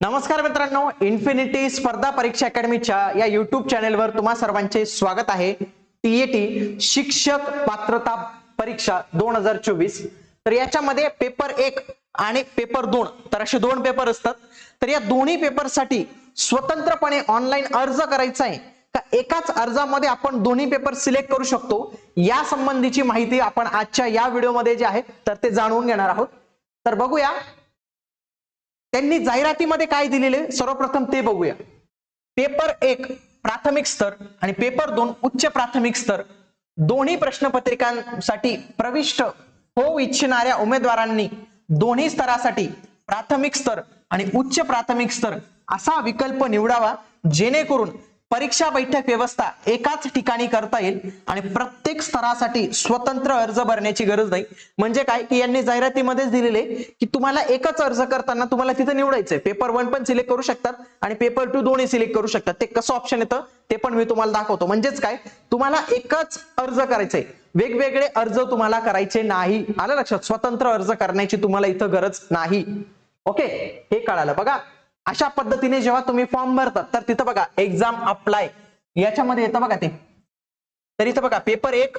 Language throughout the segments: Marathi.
नमस्कार मित्रांनो इन्फिनिटी स्पर्धा परीक्षा अकॅडमीच्या या युट्यूब चॅनेलवर तुम्हा सर्वांचे स्वागत आहे. टीएटी शिक्षक पात्रता परीक्षा दोन हजार चोवीस. तर याच्यामध्ये पेपर एक आणि पेपर दोन तर असे दोन पेपर असतात. तर या दोन्ही पेपरसाठी स्वतंत्रपणे ऑनलाईन अर्ज करायचा आहे. का एकाच अर्जामध्ये आपण दोन्ही पेपर सिलेक्ट करू शकतो? या संबंधीची माहिती आपण आजच्या या व्हिडिओमध्ये जे आहे तर ते जाणून घेणार आहोत. तर बघूया त्यांनी जाहिरातीमध्ये काय दिलेले? सर्वप्रथम ते बघूया. पेपर एक प्राथमिक स्तर आणि पेपर दोन उच्च प्राथमिक स्तर. दोन्ही प्रश्नपत्रिकांसाठी प्रविष्ट होऊ इच्छिणाऱ्या उमेदवारांनी दोन्ही स्तरासाठी प्राथमिक स्तर आणि उच्च प्राथमिक स्तर असा विकल्प निवडावा जेणेकरून परीक्षा बैठक व्यवस्था एकाच ठिकाणी करता येईल आणि प्रत्येक स्तरासाठी स्वतंत्र अर्ज भरण्याची गरज नाही. म्हणजे काय? की यांनी जाहिरातीमध्येच दिलेले की तुम्हाला एकच अर्ज करताना तुम्हाला तिथं निवडायचंय. पेपर वन पण सिलेक्ट करू शकतात आणि पेपर टू दोन्ही सिलेक्ट करू शकतात. ते कसं ऑप्शन येतं? ते पण मी तुम्हाला दाखवतो. म्हणजेच काय? तुम्हाला एकच अर्ज करायचंय. वेगवेगळे अर्ज तुम्हाला करायचे नाही. आलं लक्षात? स्वतंत्र अर्ज करण्याची तुम्हाला इथं गरज नाही. ओके? हे कळालं. बघा. अशा पद्धतीने जेव्हा तुम्ही फॉर्म भरतात तर तिथं बघा एक्झाम अप्लाय याच्यामध्ये येतं बघा ते. तर इथं बघा पेपर एक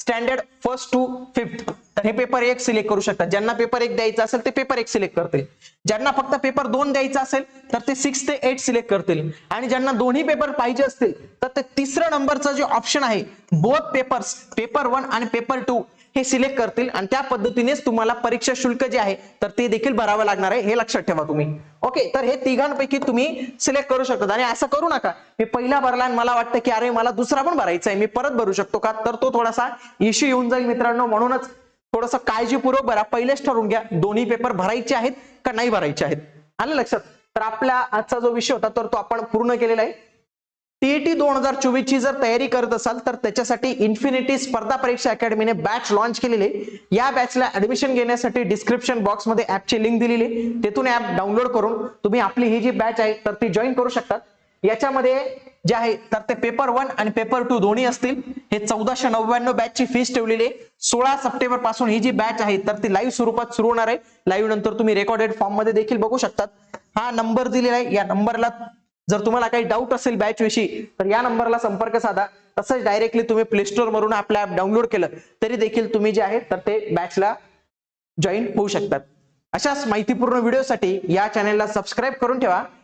स्टँडर्ड फर्स्ट टू फिफ्थ तर हे पेपर एक सिलेक्ट करू शकतात. ज्यांना पेपर एक द्यायचा असेल ते पेपर एक सिलेक्ट करतील. ज्यांना फक्त पेपर दोन द्यायचा असेल तर ते सिक्स ते एट सिलेक्ट करतील. आणि ज्यांना दोन्ही पेपर पाहिजे असतील तर ते तिसरं नंबरचा जे ऑप्शन आहे बोथ पेपर्स पेपर वन आणि पेपर टू हे सिलेक्ट करतील. आणि त्या पद्धतीनेच तुम्हाला परीक्षा शुल्क जे आहे तर ते देखील भरावं लागणार आहे. हे लक्षात ठेवा तुम्ही. ओके तर हे तिघांपैकी तुम्ही सिलेक्ट करू शकता आणि असं करू नका. मी पहिला भरला आणि मला वाटतं की अरे मला दुसरा पण भरायचा आहे. मी परत भरू शकतो का? तर तो थोडासा इश्यू येऊन जाईल मित्रांनो. म्हणूनच थोडंसं काळजीपूर्वक भरा. पहिलेच ठरवून घ्या. दोन्ही पेपर भरायचे आहेत का नाही भरायचे आहेत. आलं लक्षात? तर आपला आजचा जो विषय होता तर तो आपण पूर्ण केलेला आहे. टीईटी दोन हजार चोवीस ची जर तयारी करत असाल तर त्याच्यासाठी इन्फिनिटी स्पर्धा परीक्षा अकॅडमीने बॅच लॉन्च केलेली या बॅचला ऍडमिशन घेण्यासाठी डिस्क्रिप्शन बॉक्समध्ये ऍपची लिंक दिलेली तेथून ऍप डाउनलोड करून तुम्ही आपली ही जी बॅच आहे तर ती जॉईन करू शकतात याच्यामध्ये जे आहे तर ते पेपर वन आणि पेपर टू दोन्ही असतील. हे चौदाशे नव्याण्णव बॅचची फीस ठेवलेली आहे. सोळा सप्टेंबरपासून ही जी बॅच आहे तर ती लाईव्ह स्वरूपात सुरू होणार आहे. लाईव्ह नंतर तुम्ही रेकॉर्डेड फॉर्ममध्ये देखील बघू शकतात. हा नंबर दिलेला आहे. या नंबरला जर तुम्हाला काही डाऊट असेल बॅच विषयी तर या नंबरला संपर्क साधा. तसंच डायरेक्टली तुम्ही प्ले स्टोर वरून आपलं ऍप डाउनलोड केलं तरी देखील तुम्ही जे आहे तर ते बॅचला जॉईन होऊ शकतात. अशाच माहितीपूर्ण व्हिडिओसाठी या चॅनेलला सबस्क्राईब करून ठेवा.